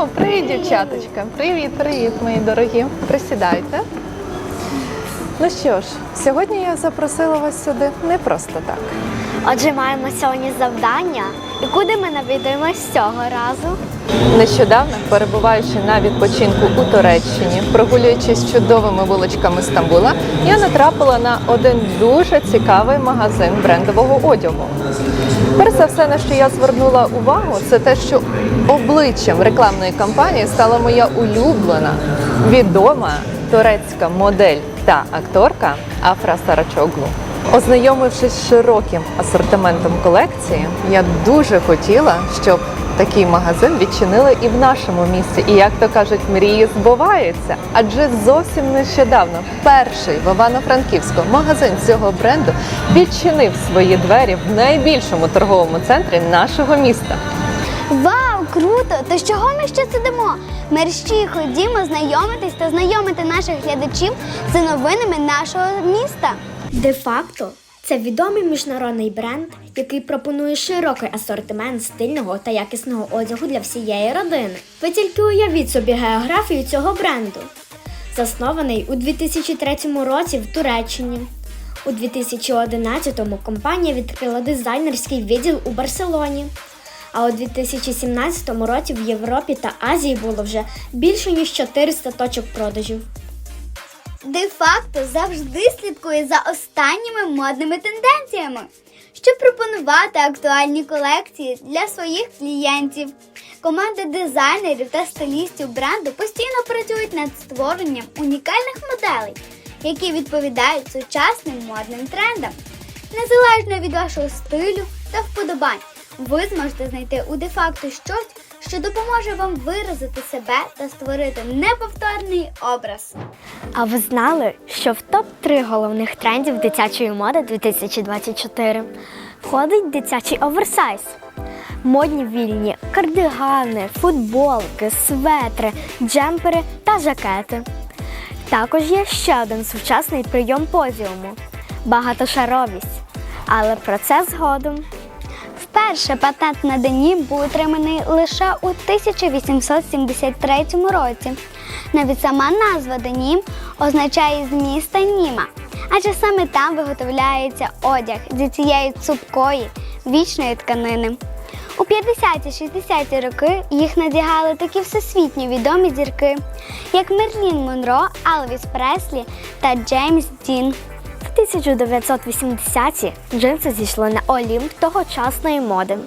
О, привіт, дівчаточка! Привіт, привіт, мої дорогі. Присідайте. Ну що ж, сьогодні я запросила вас сюди не просто так. Отже, маємо сьогодні завдання. І куди ми навідуємось цього разу? Нещодавно, перебуваючи на відпочинку у Туреччині, прогулюючись чудовими вуличками Стамбула, я натрапила на один дуже цікавий магазин брендового одягу. Перш за все, на що я звернула увагу, це те, що обличчям рекламної кампанії стала моя улюблена, відома турецька модель та акторка Афра Сарачоглу. Ознайомившись з широким асортиментом колекції, я дуже хотіла, щоб такий магазин відчинили і в нашому місті. І як то кажуть, мрії збуваються. Адже зовсім нещодавно перший в Івано-Франківську магазин цього бренду відчинив свої двері в найбільшому торговому центрі нашого міста. Вау, круто! То з чого ми ще сидимо? Мерщі ходімо знайомитись та знайомити наших глядачів з новинами нашого міста. Де-факто це відомий міжнародний бренд, який пропонує широкий асортимент стильного та якісного одягу для всієї родини. Ви тільки уявіть собі географію цього бренду. Заснований у 2003 році в Туреччині. У 2011-му компанія відкрила дизайнерський відділ у Барселоні. А у 2017 році в Європі та Азії було вже більше ніж 400 точок продажів. Де-факто завжди слідкує за останніми модними тенденціями, щоб пропонувати актуальні колекції для своїх клієнтів. Команди дизайнерів та стилістів бренду постійно працюють над створенням унікальних моделей, які відповідають сучасним модним трендам. Незалежно від вашого стилю та вподобань, ви зможете знайти у де-факто щось, що допоможе вам виразити себе та створити неповторний образ. А ви знали, що в топ-3 головних трендів дитячої моди 2024 входить дитячий оверсайз? Модні вільні кардигани, футболки, светри, джемпери та жакети. Також є ще один сучасний прийом подіуму багатошаровість. Але про це згодом. Вперше патент на денім був отриманий лише у 1873 році. Навіть сама назва денім означає з міста Німа, адже саме там виготовляється одяг зі цієї цупкої вічної тканини. У 50-60-ті роки їх надягали такі всесвітньо відомі зірки, як Мерлін Монро, Алвіс Преслі та Джеймс Дін. В 1980-ті джинси зійшли на олімп тогочасної моди.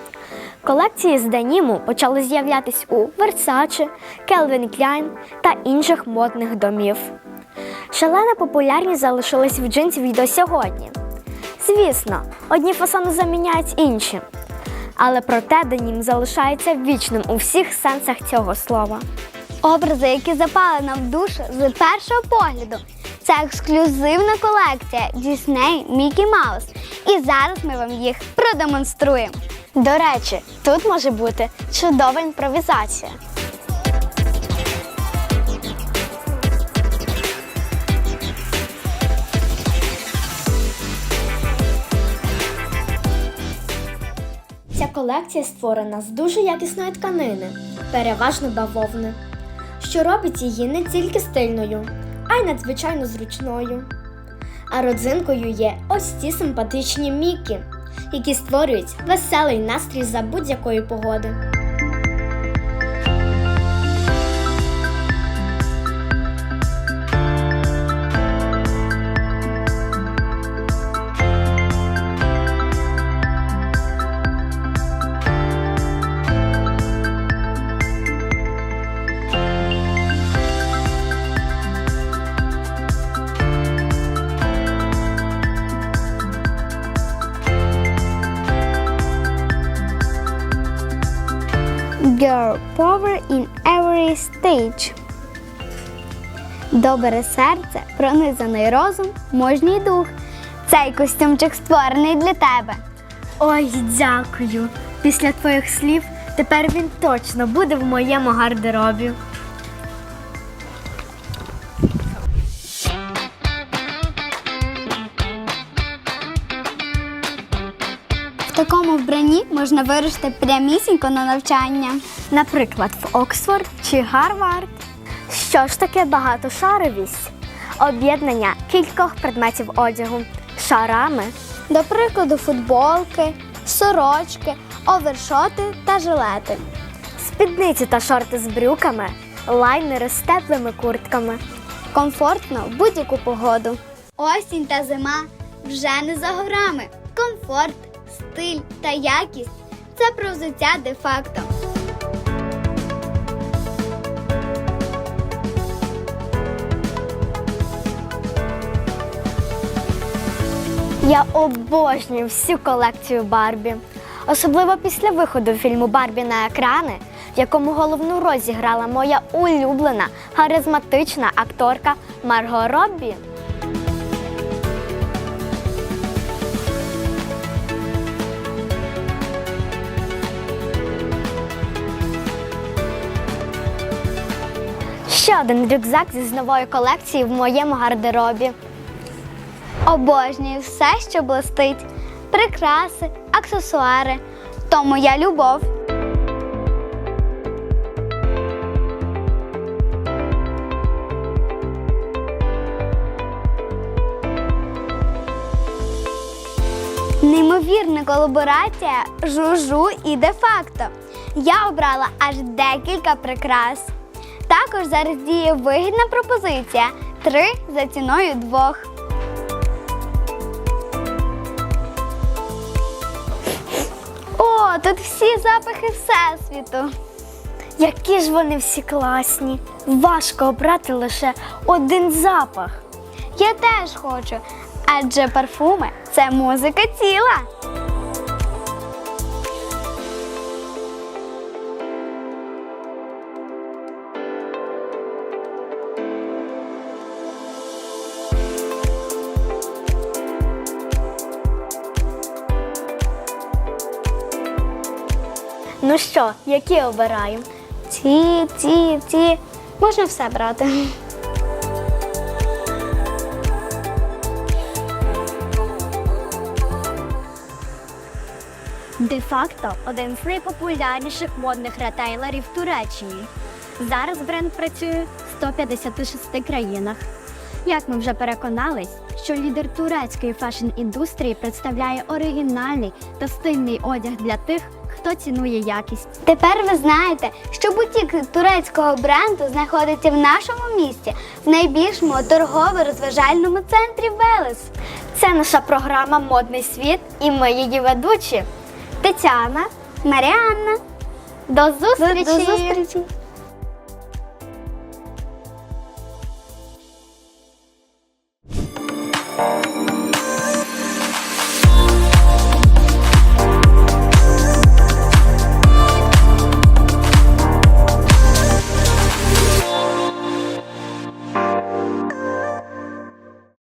Колекції з деніму почали з'являтись у Versace, Calvin Klein та інших модних домів. Шалена популярність залишилась в джинсів і до сьогодні. Звісно, одні фасони заміняють інші. Але проте денім залишається вічним у всіх сенсах цього слова. Образи, які запали нам в душу з першого погляду. Це ексклюзивна колекція Disney Mickey Mouse. І зараз ми вам їх продемонструємо. До речі, тут може бути чудова імпровізація. Ця колекція створена з дуже якісної тканини, переважно бавовни, що робить її не тільки стильною, а й надзвичайно зручною. А родзинкою є ось ці симпатичні мікі, які створюють веселий настрій за будь-якої погоди. Girl Power in Every Stage. Добре серце, пронизаний розум, можній дух. Цей костюмчик створений для тебе. Ой, дякую! Після твоїх слів тепер він точно буде в моєму гардеробі. Такому вбранні можна вирушити прямісінько на навчання. Наприклад, в Оксфорд чи Гарвард. Що ж таке багатошаровість? Об'єднання кількох предметів одягу шарами. До прикладу, футболки, сорочки, овершоти та жилети. Спідниці та шорти з брюками, лайнери з теплими куртками. Комфортно в будь-яку погоду. Осінь та зима вже не за горами. Комфорт, стиль та якість це про взуття де-факто. Я обожнюю всю колекцію Барбі. Особливо після виходу фільму Барбі на екрани, в якому головну роль зіграла моя улюблена харизматична акторка Марго Роббі. Ще один рюкзак зі нової колекції в моєму гардеробі. Обожнюю все, що блистить, прикраси, аксесуари. То моя любов. Неймовірна колаборація жужу і де-факто. Я обрала аж декілька прикрас. Також зараз діє вигідна пропозиція: три за ціною двох. О, тут всі запахи Всесвіту. Які ж вони всі класні. Важко обрати лише один запах. Я теж хочу, адже парфуми це музика тіла. Ну що, які обираємо? Ці, ці, ці. Можна все брати. Де-факто один з найпопулярніших модних ретейлерів в Туреччині. Зараз бренд працює в 156 країнах. Як ми вже переконались, що лідер турецької фешн-індустрії представляє оригінальний та стильний одяг для тих, хто цінує якість. Тепер ви знаєте, що бутік турецького бренду знаходиться в нашому місті, в найбільшому торгово-розважальному центрі Велес. Це наша програма Модний світ і ми її ведучі. Тетяна. Маріанна. До зустрічі! До зустрічі!